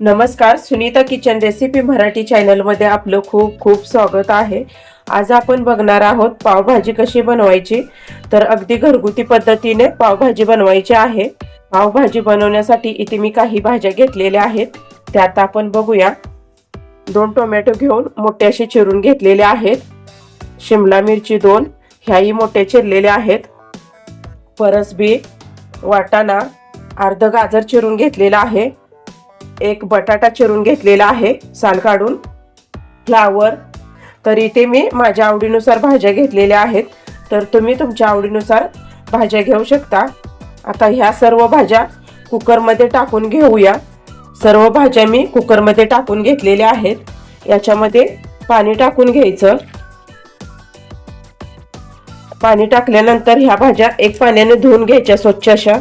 नमस्कार Sunita kitchen recipe Marathi चॅनलमध्ये आपलं खूप खूप स्वागत आहे. आज आपण बघणार आहोत पावभाजी कशी बनवायची. तर अगदी घरगुती पद्धतीने पावभाजी बनवायची आहे. पावभाजी बनवण्यासाठी इथे मी काही भाज्या घेतलेल्या आहेत. त्यात आपण बघूया. दोन टोमॅटो घेऊन मोठे असे चिरून घेतलेले आहेत. शिमला मिरची दोन ह्याही मोठे चिरलेल्या आहेत. परसबी वाटाणा अर्ध गाजर चिरून घेतलेला आहे. एक बटाटा चिरून घेतलेला आहे साल काढून. फ्लावर. तर इथे मी माझ्या आवडीनुसार भाज्या घेतलेल्या आहेत. तर तुम्ही तुमच्या आवडीनुसार भाज्या घेऊ शकता. आता ह्या सर्व भाज्या कुकरमध्ये टाकून घेऊया. सर्व भाज्या मी कुकरमध्ये टाकून घेतलेल्या आहेत. याच्यामध्ये पाणी टाकून घ्यायचं. पाणी टाकल्यानंतर ह्या भाज्या एक पाण्याने धुवून घ्यायच्या स्वच्छ अशा.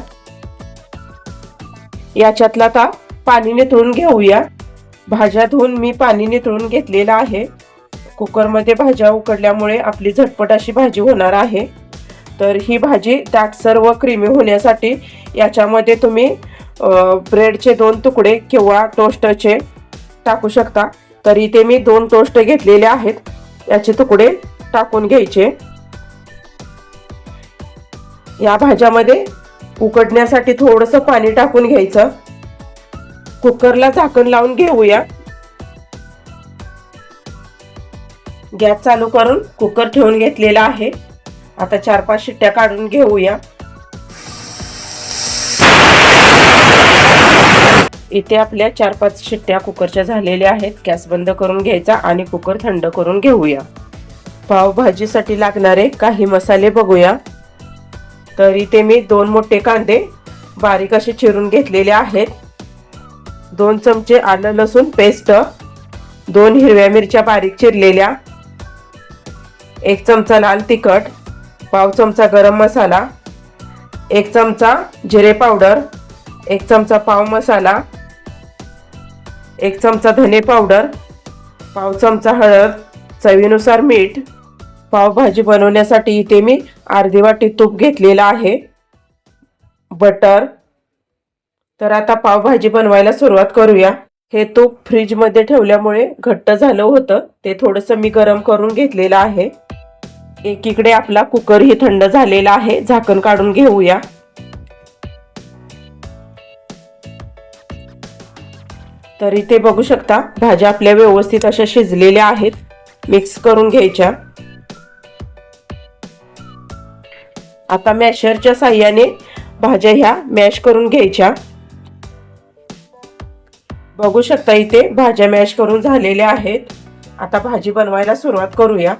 याच्यातला आता पाणी निथळून घेऊया. भाज्या धुवून मी पाणी निथळून घेतलेलं आहे. कुकरमध्ये भाज्या उकडल्यामुळे आपली झटपट अशी भाजी होणार आहे. तर ही भाजी दाट सर्व क्रीमी होण्यासाठी याच्यामध्ये तुम्ही ब्रेडचे दोन तुकडे किंवा टोस्टचे टाकू शकता. तर इथे मी दोन टोस्ट घेतलेले आहेत. याचे तुकडे टाकून घ्यायचे. या भाज्यामध्ये उकडण्यासाठी थोडंसं पाणी टाकून घ्यायचं. कुकरला झाकण लावून घेऊया. गॅस चालू करून कुकर ठेवून घेतलेला आहे. आता चार पाच शिट्ट्या काढून घेऊया. इथे आपल्या चार पाच शिट्ट्या कुकरच्या झालेल्या आहेत. गॅस बंद करून घ्यायचा आणि कुकर थंड करून घेऊया. पावभाजीसाठी लागणारे काही मसाले बघूया. तर इथे मी दोन मोठे कांदे बारीक असे चिरून घेतलेले आहेत. दोन चमचे आलं लसूण पेस्ट दोन हिरव्या मिरच्या बारीक चिरलेल्या एक चमचा लाल तिखट पाव चमचा गरम मसाला एक चमचा जिरे पावडर एक चमचा पाव मसाला एक चमचा धने पावडर पाव चमचा हळद चवीनुसार मीठ पावभाजी बनवण्यासाठी इथे मी अर्धी वाटी तूप घेतलेलं आहे बटर तर आता पावभाजी बनवायला सुरुवात करूया. हे तूप फ्रीजमध्ये ठेवल्यामुळे घट्ट झालं होतं. ते थोडंसं मी गरम करून घेतलेलं आहे. एकीकडे आपला कुकरही थंड झालेला आहे. झाकण काढून घेऊया. तर इथे बघू शकता भाज्या आपल्या व्यवस्थित अशा शिजलेल्या आहेत. मिक्स करून घ्यायच्या. आता मॅशरच्या साह्याने भाज्या ह्या मॅश करून घ्यायच्या. बघू शकता इथे भाज्या मॅश करून झालेल्या आहेत. आता भाजी बनवायला सुरुवात करूया.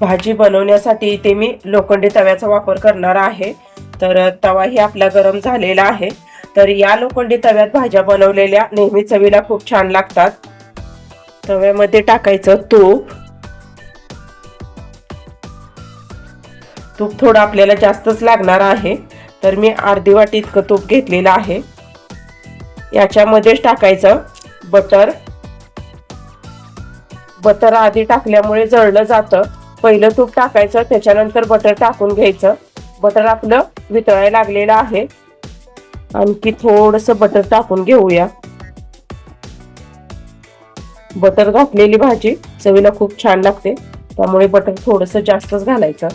भाजी बनवण्यासाठी इथे मी लोखंडी तव्याचा वापर करणार आहे. तर तवाही आपला गरम झालेला आहे. तर या लोखंडी तव्यात भाज्या बनवलेल्या नेहमी चवीला खूप छान लागतात. तव्यामध्ये टाकायचं तूप. तूप थोडं आपल्याला जास्तच लागणार आहे. तर मी अर्धी वाटी इतकं तूप घेतलेलं आहे. याच्यामध्येच टाकायचं. बटर. बटर आधी टाकल्यामुळे जळलं जातं. पहिलं तूप टाकायचं त्याच्यानंतर बटर टाकून घ्यायचं. बटर आपलं वितळायला लागलेलं आहे. आणखी थोडस बटर टाकून घेऊया. बटर घातलेली भाजी चवीला खूप छान लागते. त्यामुळे बटर थोडस जास्तच घालायचं.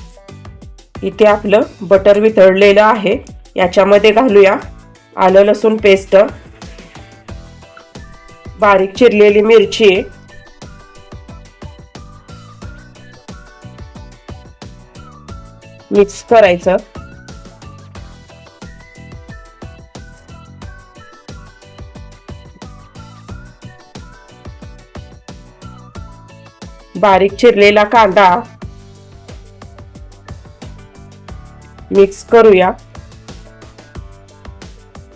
इथे आपलं बटर वितळलेलं आहे. याच्यामध्ये घालूया आलं लसूण पेस्ट. बारीक चिरलेली मिरची. मिक्स करायचं. बारीक चिरलेला कांदा. मिक्स करूया.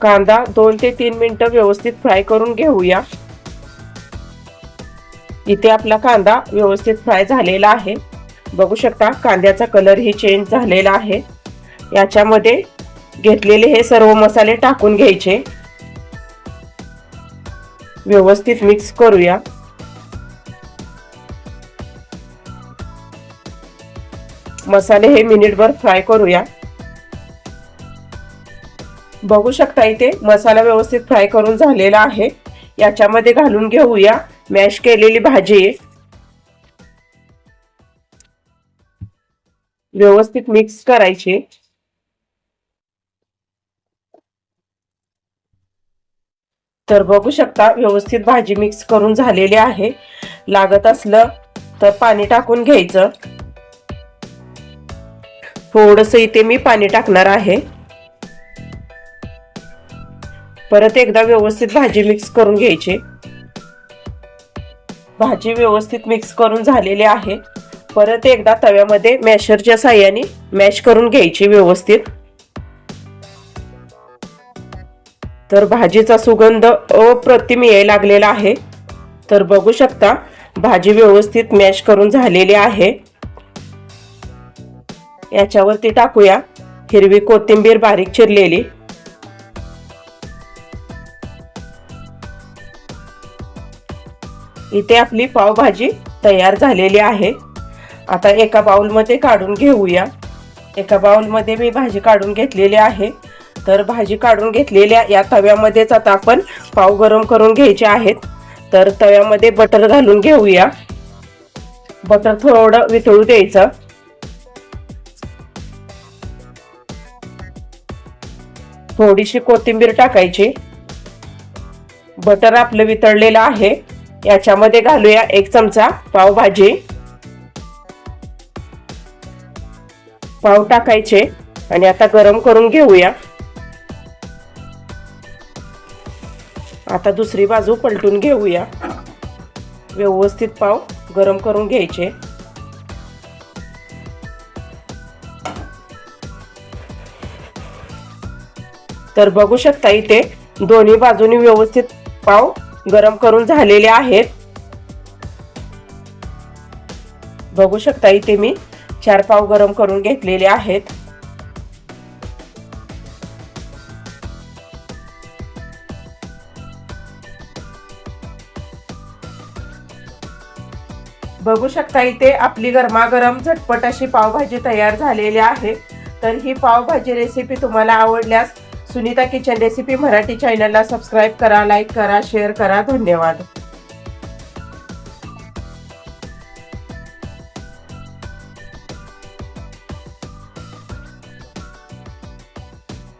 कांदा दोन ते तीन मिनिटं व्यवस्थित फ्राय करून घेऊया. इथे आपला कांदा व्यवस्थित फ्राय झालेला आहे. बघू शकता कांद्याचा कलरही चेंज झालेला आहे. याच्यामध्ये घेतलेले हे सर्व मसाले टाकून घ्यायचे. व्यवस्थित मिक्स करूया. मसाले हे मिनिटभर फ्राय करूया. बघू शकता इथे मसाला व्यवस्थित फ्राय करून झालेला आहे. याच्यामध्ये घालून घेऊया. मॅश केलेली भाजी. व्यवस्थित मिक्स करायची. तर बघू शकता व्यवस्थित भाजी मिक्स करून झालेली आहे. लागत असलं तर पाणी टाकून घ्यायचं. थोडस इथे मी पाणी टाकणार आहे. परत एकदा व्यवस्थित भाजी मिक्स करून घ्यायची. भाजी व्यवस्थित मिक्स करून झालेली आहे. परत एकदा तव्यामध्ये मॅशरच्या साह्याने मॅश करून घ्यायची व्यवस्थित. तर भाजीचा सुगंध अप्रतिम यायला लागलेला आहे. तर बघू शकता भाजी व्यवस्थित मॅश करून झालेली आहे. याच्यावरती टाकूया. हिरवी कोथिंबीर बारीक चिरलेली. इथे आपली पावभाजी तयार झालेली आहे. आता एका बाउलमध्ये काढून घेऊया. एका बाउलमध्ये मी भाजी काढून घेतलेली आहे. तर भाजी काढून घेतलेल्या या तव्यामध्येच आता आपण पाव गरम करून घ्यायचे आहेत. तर तव्यामध्ये बटर घालून घेऊया. बटर थोडं वितळू द्यायचं. थोडीशी कोथिंबीर टाकायची. बटर आपलं वितळलेलं आहे. याच्यामध्ये घालूया एक चमचा पावभाजी पाव टाकायचे आणि आता गरम करून घेऊया. आता दुसरी बाजू पलटून घेऊया. व्यवस्थित पाव गरम करून घ्यायचे. तर बघू शकता इथे दोन्ही बाजूनी व्यवस्थित पाव गरम करून झालेले आहेत. बघू शकता इथे मी चार पाव गरम करून घेतलेले आहेत. बघू शकता इथे आपली गरमागरम झटपट अशी पावभाजी तयार झालेली आहे. तर ही पावभाजी रेसिपी तुम्हाला आवडल्यास सुनीता किचन रेसिपी मराठी चॅनलला सबस्क्राईब करा लाईक करा शेअर करा. धन्यवाद.